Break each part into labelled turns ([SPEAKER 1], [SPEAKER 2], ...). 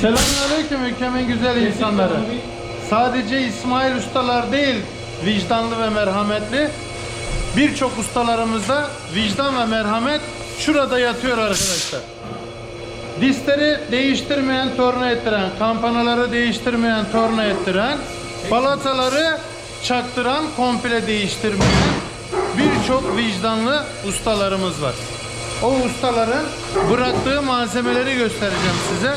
[SPEAKER 1] Selamünaleyküm ülkemin güzel insanları. Sadece İsmail ustalar değil, vicdanlı ve merhametli. Birçok ustalarımızda vicdan ve merhamet şurada yatıyor arkadaşlar. Disleri değiştirmeyen, torna ettiren, kampanaları değiştirmeyen, torna ettiren, balataları çaktıran, komple değiştirmeyen birçok vicdanlı ustalarımız var. O ustaların bıraktığı malzemeleri göstereceğim size.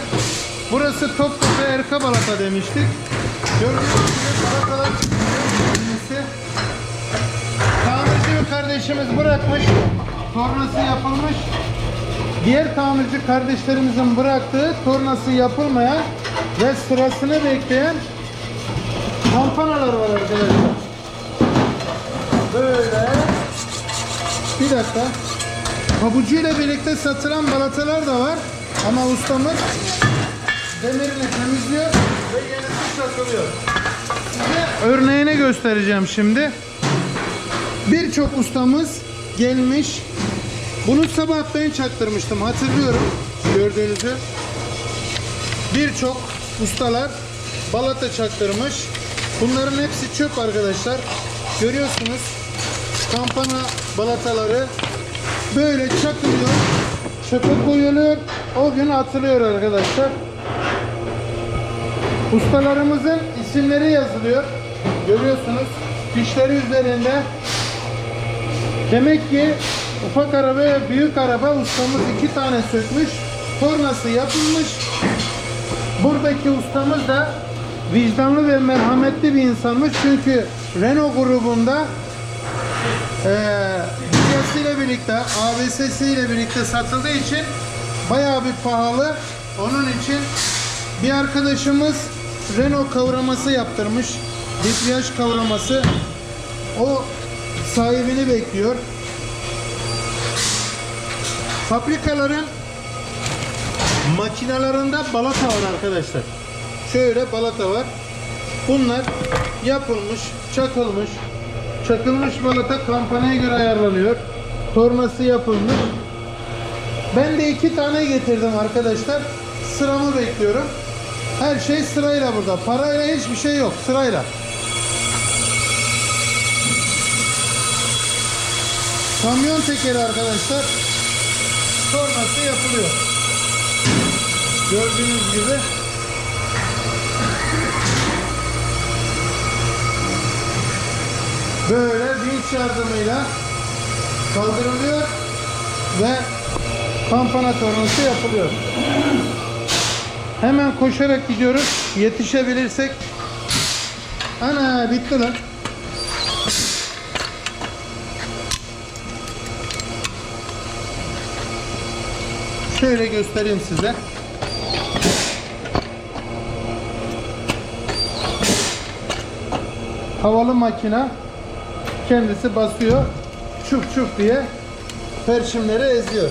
[SPEAKER 1] Burası Topkapı Erka Balata demiştik. Gördüğünüz gibi balatalar çıkıyor. Tamirci kardeşimiz bırakmış. Tornası yapılmış. Diğer tamirci kardeşlerimizin bıraktığı tornası yapılmayan ve sırasını bekleyen kampanalar var arkadaşlar. Böyle. Bir dakika. Pabucuyla birlikte satılan balatalar da var. Ama ustamız demirini temizliyor ve yenisi çakılıyor. Size örneğini göstereceğim şimdi. Birçok ustamız gelmiş. Bunu sabah ben çaktırmıştım hatırlıyorum gördüğünüzü. Birçok ustalar balata çaktırmış. Bunların hepsi çöp arkadaşlar. Görüyorsunuz. Kampana balataları böyle çakılıyor. Çöpe koyuluyor. O gün atılıyor arkadaşlar. Ustalarımızın isimleri yazılıyor. Görüyorsunuz. Fişleri üzerinde. Demek ki ufak araba ve büyük araba ustamız iki tane sökmüş. Tornası yapılmış. Buradaki ustamız da vicdanlı ve merhametli bir insanmış. Çünkü Renault grubunda eee ile birlikte, ABS'si ile birlikte satıldığı için bayağı bir pahalı. Onun için bir arkadaşımız Renault kavraması yaptırmış. Debriyaj kavraması. O sahibini bekliyor. Fabrikaların makinalarında balata var arkadaşlar. Şöyle balata var. Bunlar yapılmış, çakılmış. Çakılmış balata kampanaya göre ayarlanıyor. Tornası yapılmış. Ben de iki tane getirdim arkadaşlar. Sıramı bekliyorum. Her şey sırayla burada. Parayla hiçbir şey yok. Sırayla. Kamyon tekeri arkadaşlar. Sonrası yapılıyor. Gördüğünüz gibi. Böyle vinç yardımıyla kaldırılıyor ve kampana tornası yapılıyor. Hemen koşarak gidiyoruz. Yetişebilirsek. Ana bitti lan. Şöyle göstereyim size. Havalı makina kendisi basıyor. Çuf çuf diye perçimleri eziyor.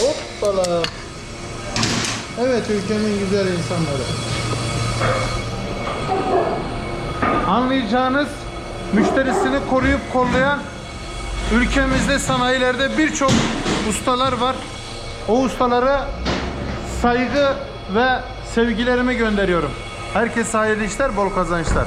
[SPEAKER 1] Hoppala. Evet ülkemin güzel insanları. Anlayacağınız müşterisini koruyup kollayan ülkemizde sanayilerde birçok ustalar var. O ustalara saygı ve sevgilerimi gönderiyorum. Herkese hayırlı işler, bol kazançlar.